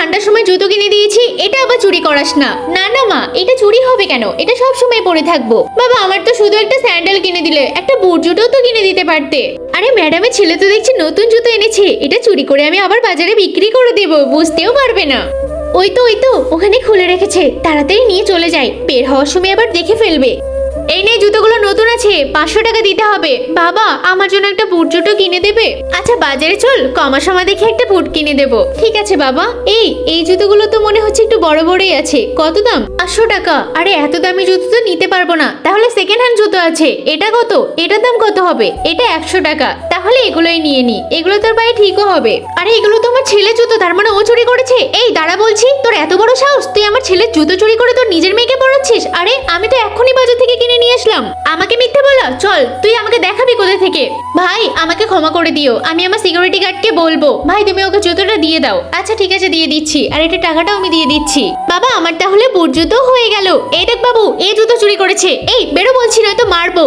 ঠান্ডার সময় জুতো কিনে দিয়েছি, এটা আবার চুরি করাস না। না না, মা, এটা চুরি হবে কেন? এটা সব সময় পরে থাকব। বাবা, আমার তো শুধু একটা স্যান্ডেল কিনে দিলে, একটা বুট জুতো তো কিনে দিতে পারতে। আরে, ম্যাডামের ছেলে তো দেখছি নতুন জুতো এনেছে, এটা চুরি করে আমি আবার বাজারে বিক্রি করে দেবো, বুঝতেও পারবে না। ওই তো ওই তো, ওখানে খুলে রেখেছে, তাড়াতাড়ি নিয়ে চলে যায়, বের হওয়ার সময় আবার দেখে ফেলবে। এই নে জুতোগুলো নতুন আছে, পাঁচশো টাকা দিতে হবে। বাবা, আমার জন্য একটা বুট জুতো কিনে দেবে? আচ্ছা বাজারে চল, কমার সময় দেখে একটা বুট কিনে দেবো। ঠিক আছে, বাবা। এই এই জুতোগুলো তো মনে হচ্ছে একটু বড় বড়ই আছে। কত দাম? পাঁচশো টাকা। আরে, এত দামি জুতো তো নিতে পারব না। তাহলে সেকেন্ড হ্যান্ড জুতো আছে। এটা কত? এটার দাম কত হবে? এটা একশো টাকা। তাহলে এগুলোই নিয়ে নি। এগুলো তোর পায়ে ঠিকও হবে। আরে, এগুলো তো আমার ছেলে জুতো, তার মানে ও চুরি করেছে। এই, দাঁড়া বলছি, তোর এত বড় সাহস? তুই আমার ছেলের জুতো চুরি করে তোর নিজের মেয়েকে পড়াচ্ছিস? আরে, আমি তো এখনই বাজার থেকে নিয়ে আসলাম। আমাকে মিথ্যে বলা? চল, তুই আমাকে দেখাবি কোথা থেকে? ভাই, আমাকে ক্ষমা করে দিও। আমি আমার সিকিউরিটি গার্ডকে বলব। ভাই, তুমি ওকে জুতোটা দিয়ে দাও। আচ্ছা ঠিক আছে, দিয়ে দিচ্ছি। আর এটা টাকাটাও আমি দিয়ে দিচ্ছি। বাবা, আমার তাহলে বুট জুতো হয়ে গেল। এই দেখ বাবু, এই জুতো চুরি করেছে। এই, বেরো বলছি না নয়তো মারবো।